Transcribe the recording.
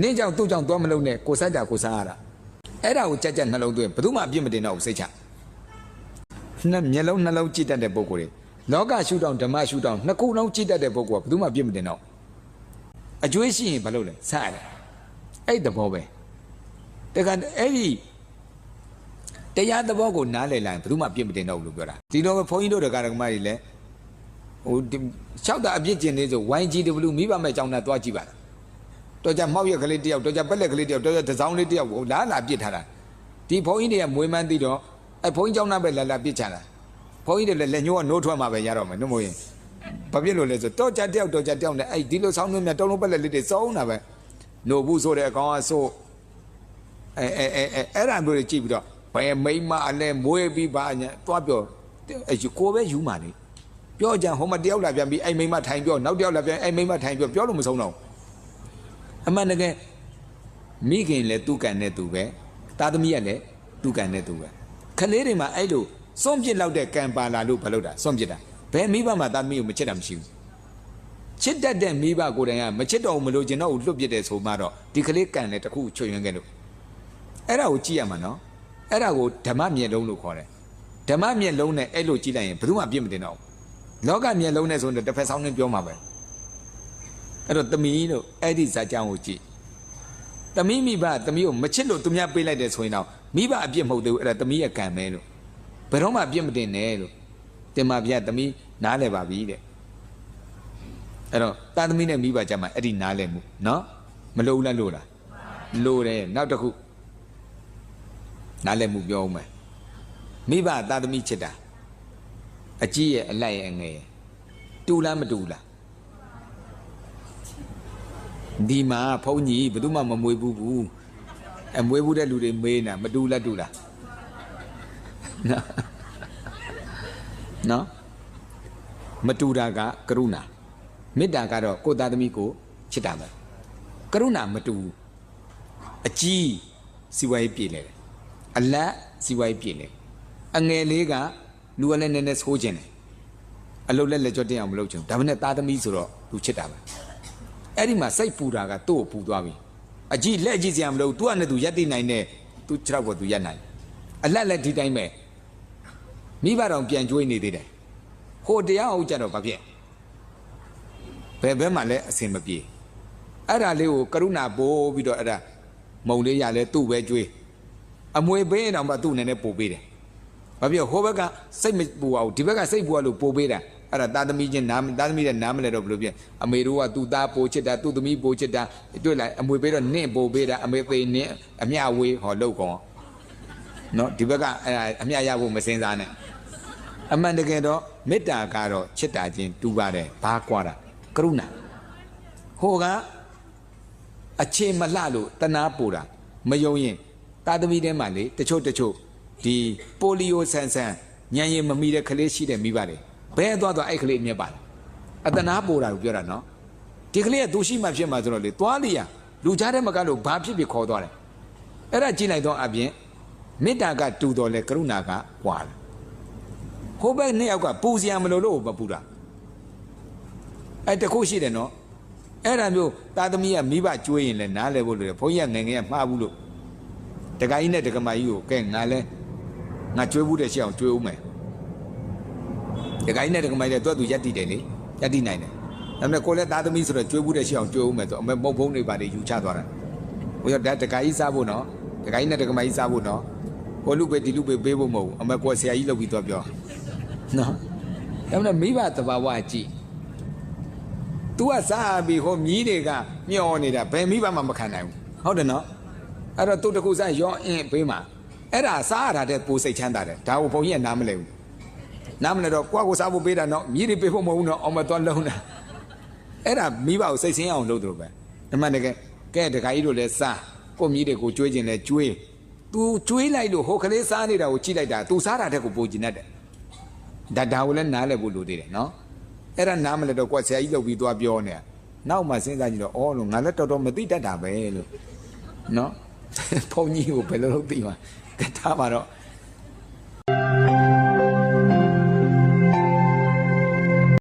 နင်းကြောင့်သူ့ကြောင့်သွားမလုံးနဲ့ကိုဆိုင်တာကိုစားရတာအဲ့ဒါကိုကြက်ကြက်နှလုံးသွင်းဘယ်သူမှအပြစ်မတင်တော့ဘူးစိတ်ချနှစ်မျက်လုံးနှလုံးကြည့်တတ်တဲ့ပုဂ္ဂိုလ်တွေလောကရှုထောင့်ဓမ္မရှုထောင့်နှစ်ခုလုံးကြည့်တတ်တဲ့ပုဂ္ဂိုလ်ကဘယ်သူမှအပြစ်မတင်တော့အကျွေးရှိရင်ဘာလုပ်လဲစားရတယ်အဲ့ဒီသဘောပဲတခါအဲ့ဒီတရားသဘောကိုနားလည်လိုက်ရင်ဘယ်သူမှအပြစ်မတင်တော့ဘူးလို့ပြောတာဒီတော့ဘုန်းကြီးတို့တရားဓမ္မတွေလည်းဟိုဒီလျှောက်တာအပြစ်ကျင်နေဆို YGW မိဘမဲ့ကြောင်းနဲ့တွားကြည့်ပါလား တော့ကြမောက်ရက်ကလေးတယောက်တော့ကြပက်လက်ကလေးတယောက်တော့ကြတစောင်းလေးတယောက်ကိုလာလာပြစ်ထားတာဒီဘုန်းကြီးတွေကမွေးမှန်းသိတော့အဲဘုန်းကြီးเจ้าနာပဲလာလာပြစ်ချတာဘုန်းကြီးတွေလည်းလက်ညှိုးကနိုးထွက်မှာပဲရတော့မယ်နှမို့ရင်ဘာဖြစ်လို့လဲဆိုတော့ကြတယောက်တော့ကြတယောက်နဲ့အဲ့ဒီလိုဆောင်းနှင်းမြတုံးလုံးပက်လက်လေးတွေစောင်းတာပဲနို့ဘူးဆိုတဲ့အကောင်ကဆိုအဲအဲအဲအဲအဲ့ဒါမျိုးတွေကြည့်ပြီးတော့ဘယ်မိမအလဲမွေးပြီးပါညာသွားပြောအဲကိုပဲယူမှလေပြောကြဟိုမှာတယောက်လာပြန်ပြီးအဲ့မိမထိုင်ပြောနောက်တယောက်လာပြန်အဲ့မိမထိုင်ပြောပြောလို့မဆုံးတော့ အမှန်တကယ်မိခင်လည်းသူ့ကံနဲ့သူပဲသားသမီးကလည်းသူ့ကံနဲ့သူပဲခလေးတွေမှာအဲ့လိုစွန့်ပစ်လောက်တဲ့ကံပါလာလို့ဘာလို့တာစွန့်ပစ်တာဘယ်မိဘမှာသားသမီးကိုမချစ်တာမရှိဘူးချစ်တတ်တဲ့မိဘကိုယ်တိုင်ကမချစ်တော့ဘူးမလို့ကျင်တော့ဘူးလွတ်ပစ်တယ်ဆိုမှတော့ဒီကလေးကံလည်းတစ်ခုချွတ်ယွင်းခဲ့လို့အဲ့ဒါကိုကြည့်ရမှာနော်အဲ့ဒါကိုဓမ္မမျက်လုံးလို့ခေါ်တယ်ဓမ္မမျက်လုံးနဲ့အဲ့လိုကြည့်လိုက်ရင်ဘယ်သူမှပြစ်မတင်တော့ဘူးလောကမျက်လုံးနဲ့ဆိုရင်တစ်ဖက်ဆောင်းနဲ့ပြောမှာပဲ အဲ့တော့သမီးလို့အဲ့ဒီဇာတ်ကြောင်းကိုကြည့်သမီးမိဘသမီးကိုမချစ်လို့သူများပေးလိုက်တယ်ဆိုရင်တော့မိဘအပြစ်မဟုတ်သေးဘူးအဲ့ဒါသမီးရဲ့ကံပဲလို့ဘယ်တော့မှအပြစ်မတင်နဲ့လို့တင်ပါဗျာသမီးနားလဲပါပြီတဲ့အဲ့တော့တာသမီးနဲ့မိဘကြမှာအဲ့ဒီနားလဲမှုနော်မလို့ဘူးလားလို့လားလို့တယ်နောက်တစ်ခုနားလဲမှုပြောဦးမယ်မိဘတာသမီးချစ်တာအကြီးရဲ့အလိုက်ရဲ့အငယ်ရဲ့တူလားမတူလား ဒီမှာဘုန်းကြီးဘယ်သူမှမမွေးဘူးဘူးအမွေးဘူးတဲ့လူတွေမေးနေတာမတူလားတူလားနော်နော်မတူတာကကရုဏာမေတ္တာကတော့ကိုယ်သားသမီးကိုချစ်တာပဲကရုဏာမတူဘူးအကြီးစီဝါရေးပြည်လေတယ်အလတ်စီဝါရေးပြည်လေအငယ်လေးကလူကလည်းနည်းနည်းဆိုးခြင်းတယ်အလုပ်လက်လက်ကြောတင်အောင်မလုပ်ချင်ဘူးဒါပေမဲ့သားသမီးဆိုတော့သူချစ်တာပဲ အဲ့ဒီမှာစိတ်ပူတာကသူ့ကိုပူသွားပြီအကြည့်လက်ကြည့်စရာမလိုသူကနဲ့သူရက်တိနိုင်တဲ့သူခြေထောက်ပေါ်သူရက်နိုင်အလက်လက်ဒီတိုင်းပဲမိဘတော်ပြန်ကြွေးနေသေးတယ်ဟိုတရားဟုတ်ကြတော့ဘာဖြစ်ဘယ်ဘက်မှလည်းအစင်မပြေအဲ့ဒါလေးကိုကရုဏာပို့ပြီးတော့အဲ့ဒါမုံလေးရလဲသူ့ပဲကြွေးအမွေပေးရင်တော့မှသူ့အနေနဲ့ပို့ပေးတယ်ဘာဖြစ်ဟိုဘက်ကစိတ်မပူအောင်ဒီဘက်ကစိတ်ပူအောင်လို့ပို့ပေးတာ အဲ့ဒါသားသမီးချင်းနားသားသမီးတဲ့နားမလဲတော့ဘယ်လိုဖြစ်အမေတို့ကသူ့သားပို့ချစ်တာသူ့သမီးပို့ချစ်တာတွေ့လိုက်အမွေပေးတော့နင့်ပို့ပေးတာအမေသိနင့်အမျှဝေးဟောလောက်ကောင်နော်ဒီဘက်ကအဲ့ဒါအမျှရဖို့မစင်စားနဲ့အမှန်တကယ်တော့မေတ္တာကတော့ချစ်တာချင်းတူပါတယ်ဘာကွာတာကရုဏာဟိုကအခြေမလှလို့တနာပူတာမယုံရင်သားသမီးထဲမှာလေတချို့တချို့ဒီပိုလီယိုဆန်ဆန်ညံရင်မမီတဲ့ကလေးရှိတဲ့မိပါတယ် ဘဲသွားသွားအဲ့ကလေးအမျက်ပါလားအတနာပူတာကိုပြောတာနော်ဒီကလေးကသူရှိမှဖြစ်မှာဆိုတော့လေသွားလျာလူကြားထဲမှာကလို့ဘာဖြစ်ဖြစ်ခေါ်သွားတယ်အဲ့ဒါကြည့်လိုက်တော့အပြင်မေတ္တာကတူတော်လဲကရုဏာကကွာတယ်ဟိုဘက်နှစ်ယောက်ကပူစရာမလိုလို့မပူတာအဲ့တခုရှိတယ်နော်အဲ့ဒါမျိုးသားသမီးကမိဘကျွေးရင်လည်းနားလဲဖို့လိုတယ်ဘုန်းကြီးကငယ်ငယ်ကမှားဘူးလို့တခါကြီးနဲ့တက္ကမကြီးကိုကဲငါလဲငါကျွေးဘူးတဲ့ရှေ့အောင်ကျွေးဦးမယ် တခါကြီးနဲ့တက္ကမကြီးလည်းသူကသူရက်တည်တယ်လေရက်တည်နိုင်တယ်ဒါပေမဲ့ကိုလည်းသားသမီးဆိုတော့ကျွေးဘူးတဲ့ရှေ့အောင်ကျွေးဦးမယ်ဆိုအမေမုတ်ဖုံးတွေပါလေယူချသွားတာဟိုရတခါကြီးစားဖို့နော်တခါကြီးနဲ့တက္ကမကြီးစားဖို့နော်ဟိုလူပဲဒီလူပဲပေးဖို့မဟုတ်ဘူးအမေကိုဆရာကြီးလောက်ပြီးတော့ပြောနော်ဒါပေမဲ့မိဘတဘာဝကြည့် तू ကစားပြီးဟိုမြီးတွေကမျောနေတာဘယ်မိဘမှမခံနိုင်ဘူးဟုတ်တယ်နော်အဲ့တော့သူတခုစားရောအင်းပေးမှာအဲ့ဒါစားရတာတဲ့ပိုစိတ်ချမ်းသာတယ်ဒါကိုဘုံကြီးကနားမလဲဘူး နားမလဲတော့ကိုယ့်ကိုစားဖို့ပေးတာနော်မြီးတွေပေးဖို့မဟုတ်ဘူးနော်အောင်မသွားလုံးတာအဲ့ဒါမိဘကိုစိတ်ဆင်းအောင်လုပ်တယ်ပဲအမှန်တကယ်ကဲတခါကြီးတို့လည်းစားကိုမြီးတွေကိုကျွေးခြင်းလဲကျွေး तू ကျွေးလိုက်လို့ဟိုကလေးစားနေတာကိုကြည့်လိုက်တာ तू စားတာတဲ့ကိုပိုကျင်တတ်တယ်ဒါဒါကိုလည်းနားလဲဖို့လိုသေးတယ်နော်အဲ့ဒါနားမလဲတော့ကွာဆရာကြီးလောက်ပြီးသွားပြောနေတာနောက်မှစဉ်းစားကြည့်တော့အော်လို့ငါလည်းတော်တော်မသိတတ်တာပဲလို့နော်ဘုန်းကြီးကိုဘယ်လိုလုပ်သိမှာကထားမှာတော့